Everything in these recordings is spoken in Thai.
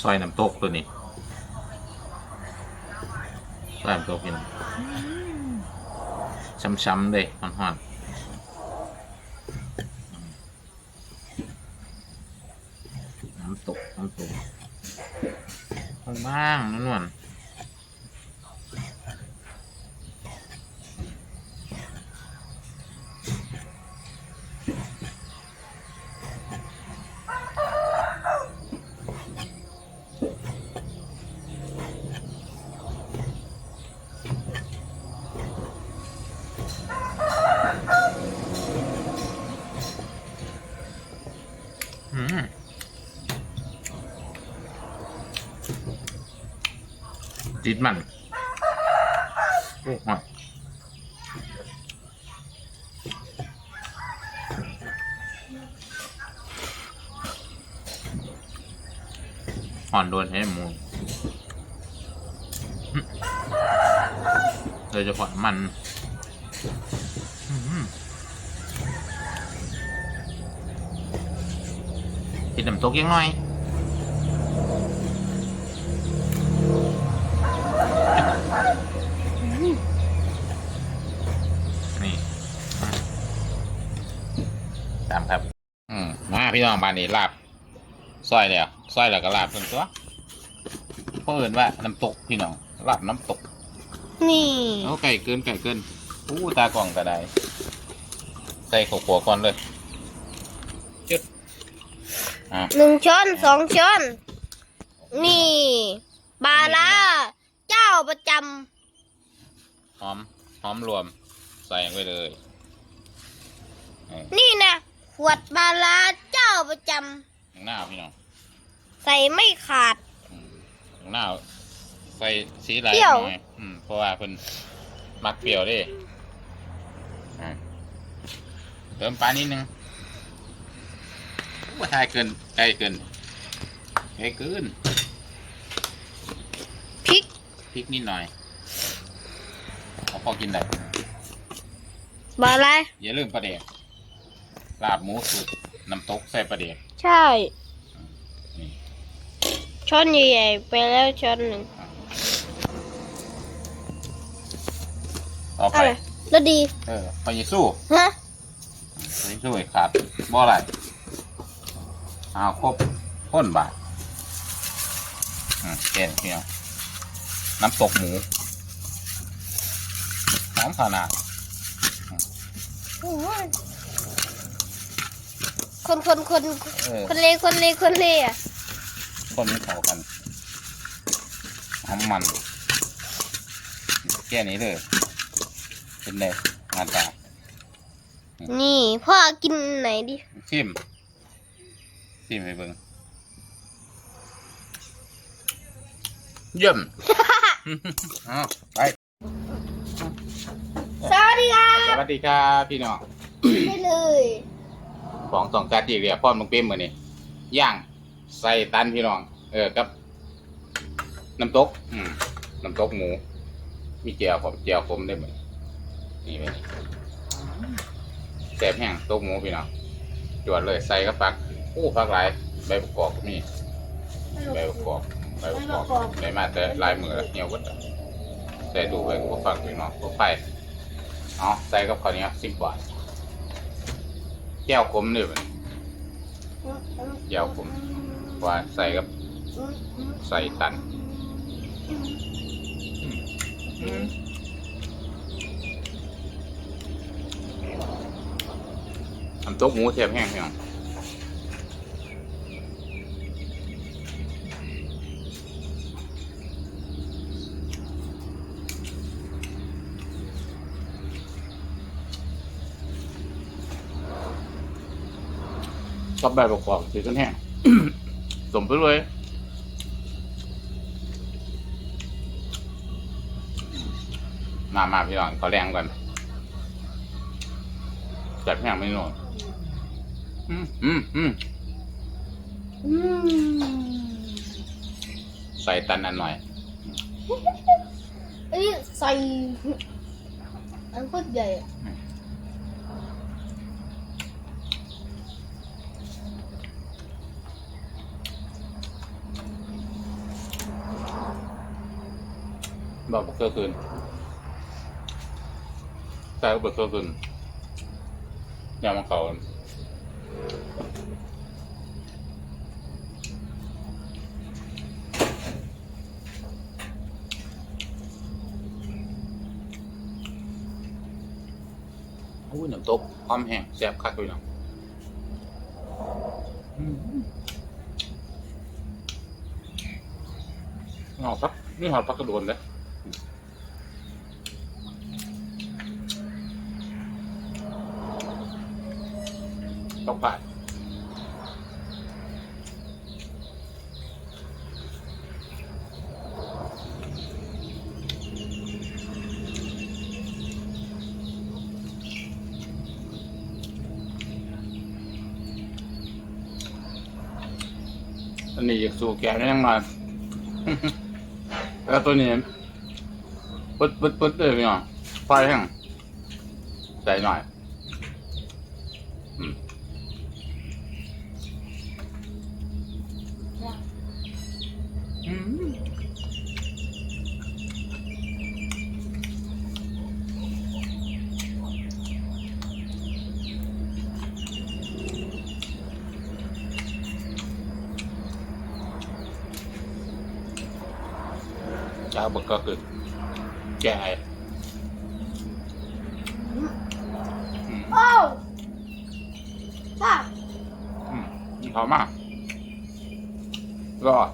ซอยน้ำตกตัวนี้ซอยน้ำตกกินช้ำๆเลยหอนๆน้ำตกน้ำตกบ้างๆนั่นวลๆ จิตมันโอ้หอยอ่อนโดนให้หมูโดยเฉพาะมันกินน้ำตกยังหน่อย นี่อืมตามครับ อืมมา พี่น้องบานนี้ลาบซอยแล้วซอยแล้วก็ลาบเป็นตัวเพราะเอินว่าน้ำตกพี่น้องลาบน้ำตกนี่ เอาไก่เกินไก่เกินอู้ตากล่องก็ได้ใส่ข้าวขัวก่อนเลยจุดอ่าหนึ่งช้อนสองช้อน นี่ปลาร้าเจ้าประจหอมหอมรวม ใส่ไว้เลยนี่ำนี่นะข วดปลาร้าเจ้าประจข้างหน้าพี่น้องำใส่ไม่ขาดอืมข้างหน้าใส่สีไหลเปรี้ยว หน่อยอืมเพราะว่าเพิ่นมักเปรี้ยวเดิอ่าเติมปลานิดนึงว่าทายเกินไกลเกินไกลเกินพริกพริกนิดหน่อยเอาพอกินได้ ปลาอะไรอย่าลืมปลาเด็ก ลาบหมูสุดน้ำตกใส่ปลาเด็กใช่นี่ช้อนใหญ่ๆไปแล้วช้อนหนึ่งต่อไป อะไรแล้วดี เออพอยิสู้ฮะพอยิสู้อีกขาดบ่อะไรเอาครบพ้นบาทอืมเก่งเพียงน้ำตกหมูหอมขนาด โอ้ย คนคนคนเออคนเลคนเลคนเลอะคนไม่เข้ากันหอมมันแค่นี้เลย เป็นเลยงานตานี่พ่อกินไหนดิชิมชิมให้เบิ่งเยี่ยม อ้าวไป สวัสดีครับสวัสดีครับพี่น้อง ได้เลย ของสองจานที่เรียกพ่อมึงเป้มมือนี่ย่างใส่ตันพี่น้อง เออกับ น้ำตก อืมน้ำตกหมู มีเจียวผมเจียวผมได้เหมือนนี่ไปนี่แซ่บแห้งตกหมูพี่น้องจวดเลยใส่กับฟักอู้ฟักหลายใบประกอบก็มีใบประกอบใบประกอบใบมาแต่ลายมือแล้วเหี่ยววัดอะใส่ดูไปก็ฟังพี่น้องก็ไฟเอาใส่กับข้าวเหนียวสิบบาท แก้วขมเลยมันแก้วขมว่าใส่กับใส่ตันทำโต๊ะหมูเสียบแห้งพี่น้อง ชอบแบบประกอบสีต้นแห้ง สมไปเลยมามาพี่น้องขอแรงก่อนจัดแห้งไม่นอนอืมอืมอืมอืมใส่ตันอันหน่อยเอ้ยใส่อันโคตรใหญ่ อะบอกบักเกอร์คืนใส่บักเกอร์คืนยามาเขาอุ้ยน้ำตกความแห้งแซ่บคักเลยเนาะเอาพักนี่หอดพักกระโดนเลย ต้องผ่านอันนี้สู่แก่ยังมาแล้วตัวนี้ปึ๊ดปึ๊ดปึ๊ดเลยพี่น้องไฟแห้งใส่หน่อย อืม อืมจ้าบักก็คือแก่อืมโอ้ค่ะอืมนี่เขามากรอด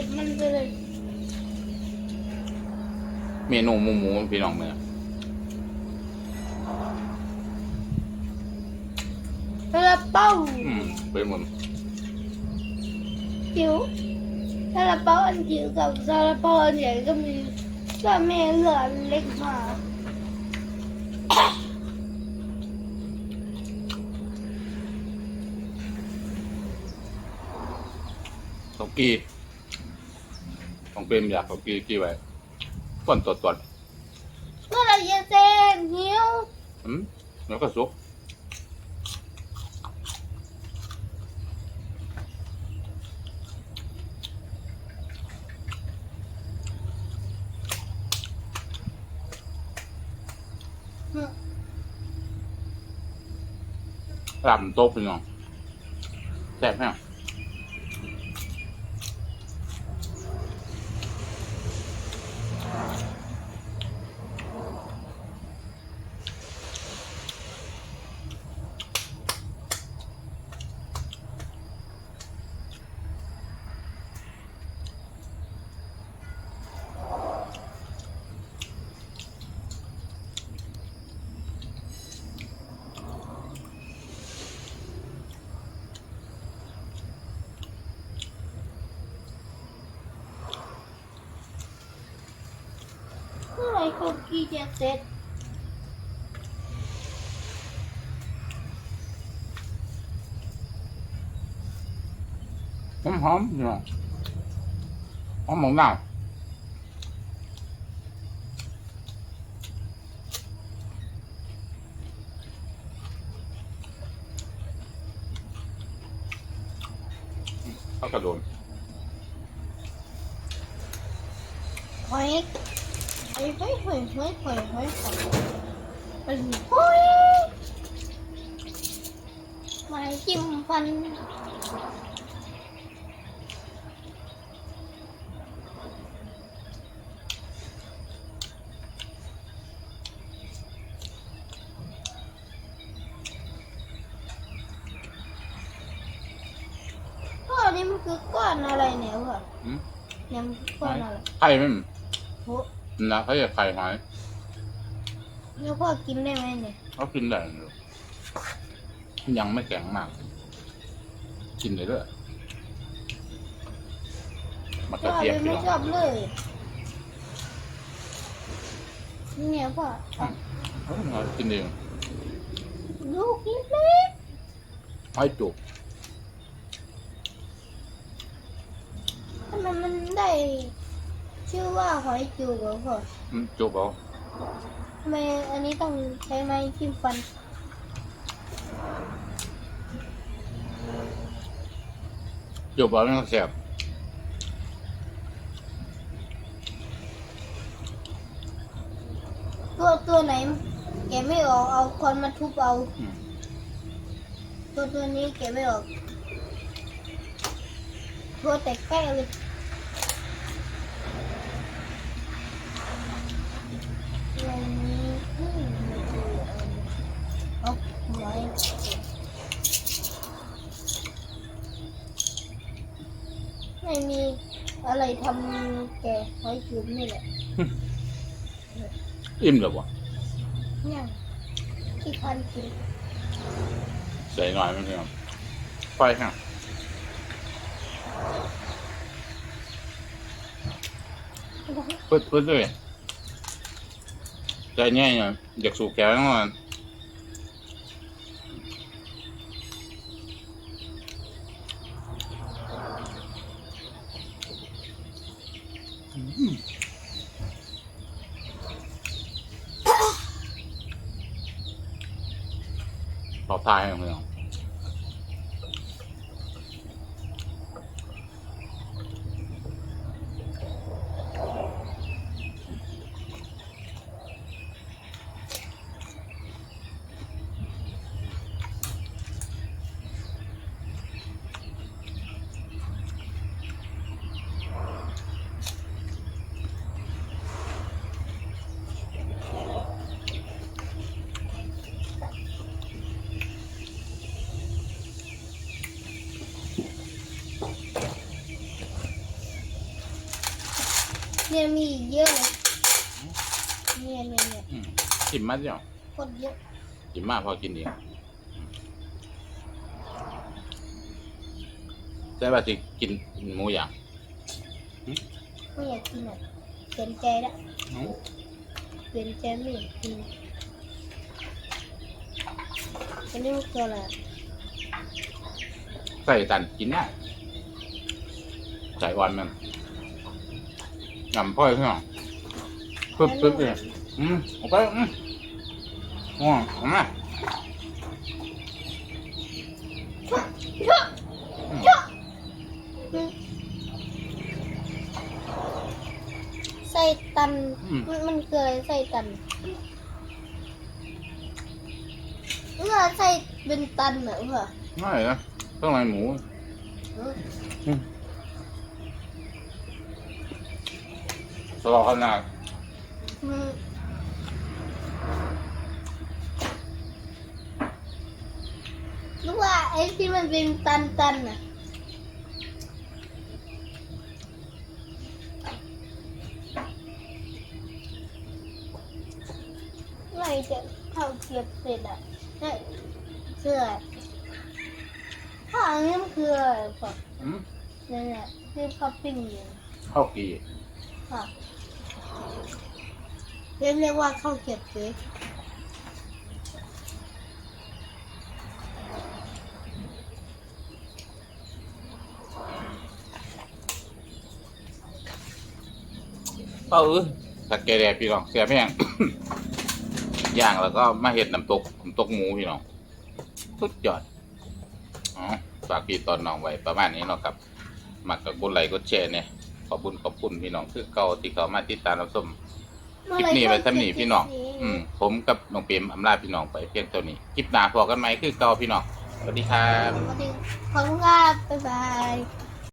ปิดมันไปเลยเมนูหมูหมูพี่น้องเมือซาลาเป้าอืมเป็นหมุนจิ๋วซาลาเปาอันจิ๋วกับซาลาเปาอันใหญ่ก็มีก็แม่เหลืออันเล็กมาตกกี้ของ เป็นอยากตกกี้กี้ไว้ก่อนตรวจตรวจเมื่อไหรจะเซ็นหิวอืมแล้วก็สุกลำโต๊ะพี่น้องแซ่บแห้งเมื่ อไหรคุกกี้จะเสร็จหอมหอมๆพี่น้องหอมหมองหน้าวเอากระโดนหอ เฮ้ยเฮ้ยเฮ้ยเฮ้ยเฮ้ยมันเฮ้ยมาจิ้มฟันนี่มันคือก้อนอะไรเนี่ยวะเนี่ยมัก้อนอะไรไข่มันง นะเขาจะไข่หอยแล้วพ่อกินได้ไหมเนี่ยเขากินได้อยู่ยังไม่แข็งมาก กินเลยด้วยมะพ่เขืออเทศเลยพี่ไม่น้องชอบเลยเนี่ยพ่อเอากินเองลูกเล็กหอยจุกๆทำไมมันได้ ชื่อว่าหอยจูบเหรอพ่ออืมจุกเอาทำไมอันนี้ต้องใช้ไม้จิ้มฟันจจุบเอาไม่ต้องเสียบตัวตัวไหนแกะไม่ออกเอาคอนมาทุบเอา อืมตัวตัวนี้แกะไม่ออกตัวแตกแป้เลยวันนี้อืมเอาไว้ ไม่มีอะไรทำแกะไว้กินนี่แหละอิ่มหรือวะเนี่ยที่พันกินใส่หน่อยไม่ใช่หรอไฟฮะปึ๊ดปึ๊ดเลยใจเนี่ยเนี่ยอยากสูบแก้วทั้งวัน ขอทา เพื่อนเนี่ยมีอีกเยอะเลยเนี่ยเนี่ยเนี่ยอืมอิ่มมากจ้ะโคตรเยอะอิ่มมากพอกินดีแต่ว่าจะกินหมูอย่างไม่อยากกินอะเปลี่ยนใจละเปลี่ยนใจไม่อยากกินอันนี้มันคืออะไรอะใส่ตันกินได้ใส่วันมัน ยำพ่อยขึ้นหรอปึ๊บปึ๊บเลยอืมเอาไปอืมง่วงเอามาชั่วชั่วอืมไส้ตันอืมมันมันคืออะไรไส้ตันเออไส้เป็นตันเหรอเพื่อไม่นะต้องอะไรหมูเออ สลอขนาดอืมรู้ว่าไอ้ที่มันเป็นตันตันๆน่ะไม่จะเข้าเก็บเสร็จอะนี่คืออะไรถ้าอันนี้มันคืออะไรพ่ออืมเนี่ยเนี่ยที่พ่อปิ้งอยู่ข้าวกีค่ะ เรียกเรียกว่าข้าวเก็บเสร็จเออสักแกแดดพี่น้องเสียแพง ย่างแล้วก็มาเห็ดน้ำตกน้ำตกหมูพี่น้องสุดยอดอ๋อฝากพี่ตอนน้องไว้ประมาณนี้เนาะครับมักกับกดไลค์กดแชร์เนี่ยขอบคุณขอบคุณพี่น้องคือเก่าที่เขามาติดตามรับชม คลิปนี้ไว้สำนีพี่น้อง อืม ผมกับน้องเปรมอำลาพี่น้องไปเพียงเท่านี้ คลิปหน้าพอกันไหมคือเก่าพี่น้อง สวัสดีครับสวัสดีขอบคุณครับบ๊ายบาย